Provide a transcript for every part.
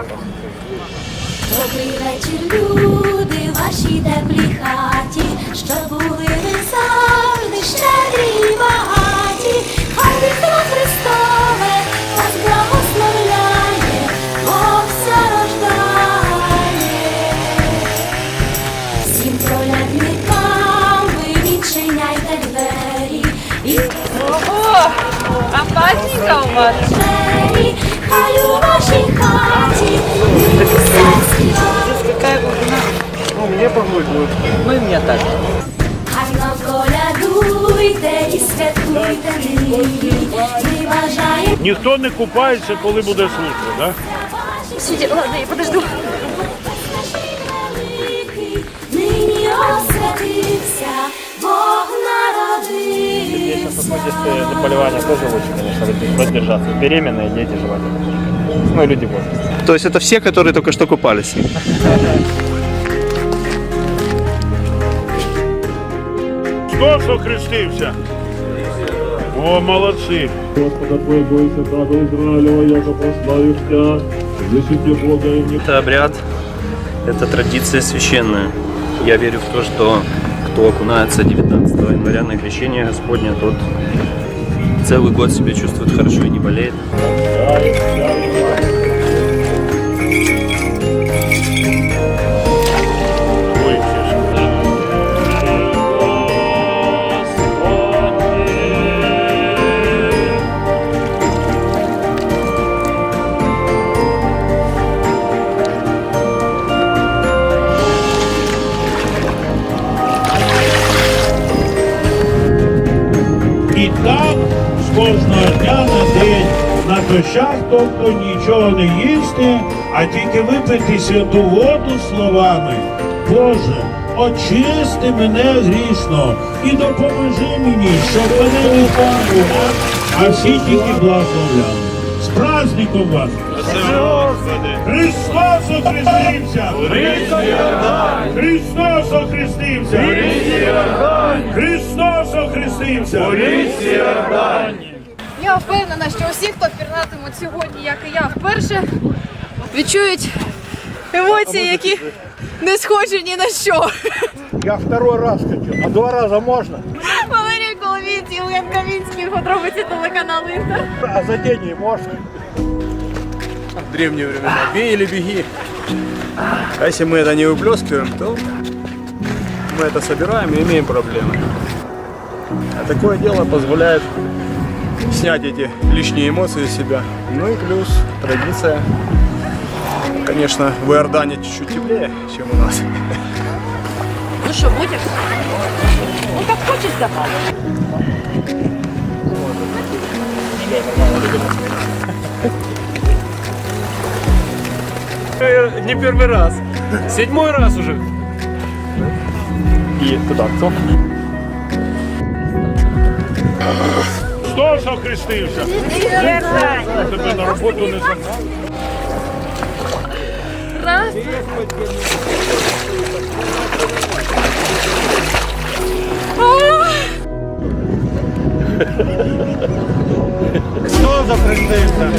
Добрий вечір, люди, вашій теплій хаті, що були ви завжди щедрі і багаті, хай вікно Христове вас благословляє, Бог все рождає. Всім колядникам ви відчиняйте двері і Ого! Опасненько у вас. двері, вашій хаті? Ну, мне погнуть будет. Ну и мне так. Гарно колядуйте і святкуйте нині, ми бажаємо Ніхто не купається, коли буде служба, да? Сиди, ладно, я подожду. великий, нині освятився, заболевания тоже лучше, конечно, воздержаться. Беременные дети желательно. Ну и люди в возрасте. То есть это все, которые только что купались? Хто сохрестився? О, молодці. Господа твоего стада Израилева, яко прославишься, защити Бога и не Это обряд, это традиция священная. Я верю в то, что кто окунается 19 января на крещение Господня, тот целый год себя чувствует хорошо и не болеет. Кожного дня на день на дощах, тобто нічого не їсти, а тільки випити святу воду словами. Боже, очисти мене грішно і допоможи мені, щоб мене не було, а всі тільки благословляли. З праздником вас! Христос охрестився! Христос охрестився! Христос охрестився! Я впевнена, що усі, хто пірнатимуть сьогодні, як і я вперше, відчують емоції, які не схожі ні на що. Я второй раз хочу, а два раза можно? Валерій Коломієць, Євген Камінський, подробиці телеканалу Інтер. А за деньги можно? в древние времена. Бей или беги. А если мы это не выплескиваем, то мы это собираем и имеем проблемы. А такое дело позволяет снять эти лишние эмоции из себя. Ну и плюс традиция. Конечно, в Иордане чуть-чуть теплее, чем у нас. Ну що, будеш? Ну так хочеш давай. Не первый раз. Седьмой раз уже. И туда кто? Хто охрестився? Тебе на роботу не забрали? Раз. Кто захрестився?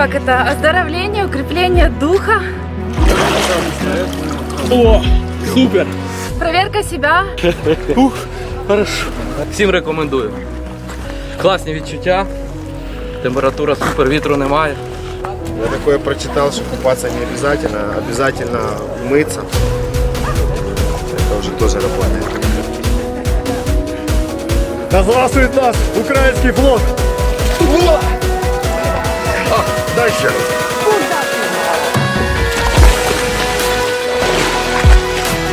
Как это? Оздоровление, укрепление духа. О, супер! Проверка себя. Всім рекомендую. Класні відчуття. Температура супер, вітру немає. Я такое прочитал, что купаться не обязательно, обязательно мыться. Это уже тоже работает. Да здравствует нас, украинский флот! igreja.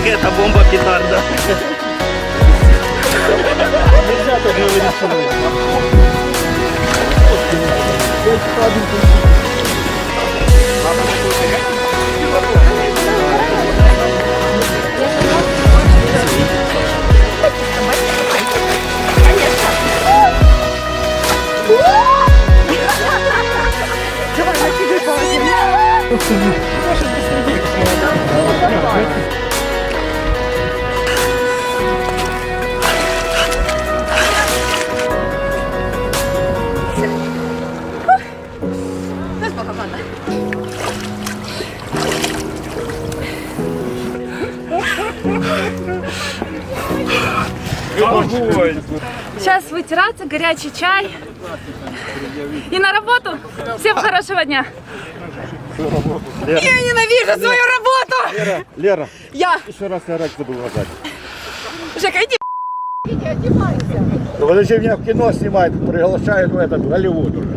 Quieta bomba pitarda. Já tô. Сейчас вытираться, горячий чай. И на работу. Всем хорошего дня. Я ненавижу свою работу. Лера, Я. еще раз я рак забыл назвать. Жека, иди. Вот зачем меня в кино снимают, приглашают в этот Голливуд уже.